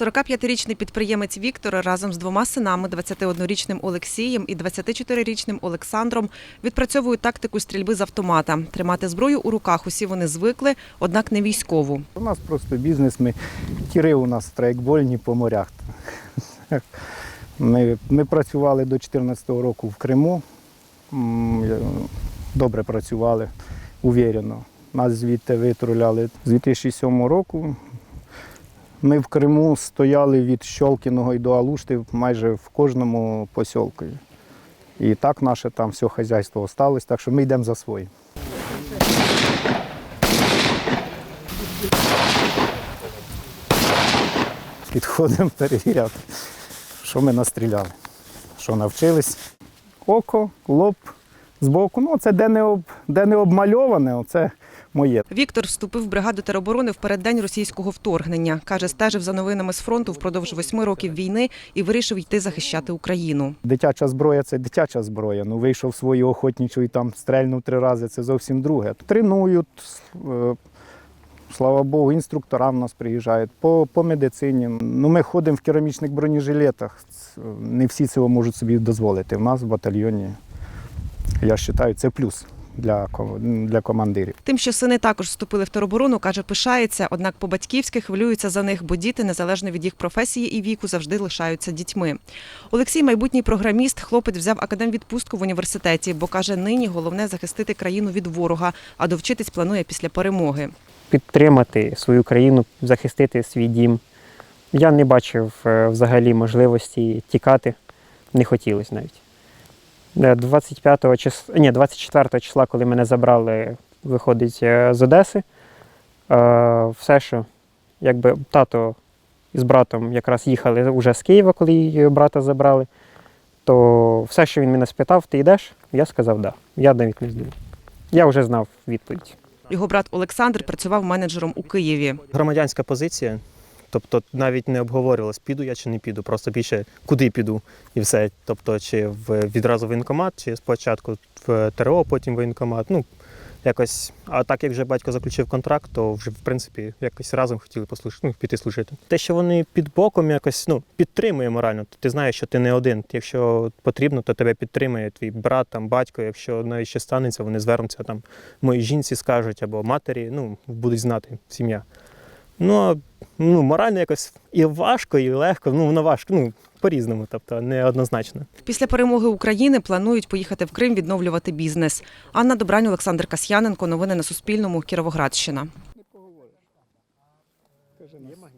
45-річний підприємець Віктор разом з двома синами, 21-річним Олексієм і 24-річним Олександром, відпрацьовують тактику стрільби з автомата. Тримати зброю у руках усі вони звикли, однак не військову. У нас просто бізнес, ми тіри у нас страйкбольні по морях. Ми, ми працювали до 2014 року в Криму. Добре працювали, увірено. Нас звідти витруляли з 2007 року. Ми в Криму стояли від Щолкіного і до Алушти майже в кожному посілку. І так наше там все хазяйство осталось, так що ми йдемо за своїм. Підходимо перевіряти, що ми настріляли, що навчились. Око, лоб, збоку. Ну, це де не, об, де не обмальоване, оце моє. Віктор вступив в бригаду тероборони в переддень російського вторгнення. Каже, стежив за новинами з фронту впродовж восьми років війни і вирішив йти захищати Україну. Дитяча зброя це дитяча зброя. Ну, вийшов свою охотничу і там стрельнув три рази, це зовсім друге. Тренують, е, слава Богу, інструктора в нас приїжджають по, по медицині. Ну, ми ходимо в керамічних бронежилетах. Не всі цього можуть собі дозволити. У нас в батальйоні, я вважаю, це плюс для, ко- для командирів. Тим, що сини також вступили в тероборону, каже, пишається. Однак по-батьківськи хвилюються за них, бо діти, незалежно від їх професії і віку, завжди лишаються дітьми. Олексій, майбутній програміст, хлопець взяв академвідпустку в університеті, бо каже, нині головне захистити країну від ворога, а довчитись планує після перемоги. підтримати свою країну, захистити свій дім. Я не бачив е, взагалі можливості тікати, не хотілося навіть. Е, 25 числа, ні, 24 числа, коли мене забрали, виходить е, з Одеси, е, все, що якби тато з братом якраз їхали вже з Києва, коли її брата забрали, то все, що він мене спитав, ти йдеш? Я сказав. Да. Я навіть не здивив. Я вже знав відповідь. Його брат Олександр працював менеджером у Києві. Громадянська позиція, тобто навіть не обговорювалось, піду я чи не піду, просто більше куди піду і все. Тобто, чи в відразу воєнкомат, чи спочатку в ТРО, потім воєнкомат. Ну, якось, а так як вже батько заключив контракт, то вже в принципі якось разом хотіли послуш... ну, піти служити. Те, що вони під боком якось ну, підтримує морально, то ти знаєш, що ти не один. Якщо потрібно, то тебе підтримує твій брат, там, батько. Якщо навіть ще станеться, вони звернуться там, моїй жінці скажуть або матері, ну, будуть знати сім'я. Ну, а, ну, морально якось і важко, і легко. Ну, воно важко, ну, по-різному, тобто неоднозначно. Після перемоги України планують поїхати в Крим відновлювати бізнес. Анна Добрань, Олександр Касьяненко. Новини на Суспільному. Кіровоградщина.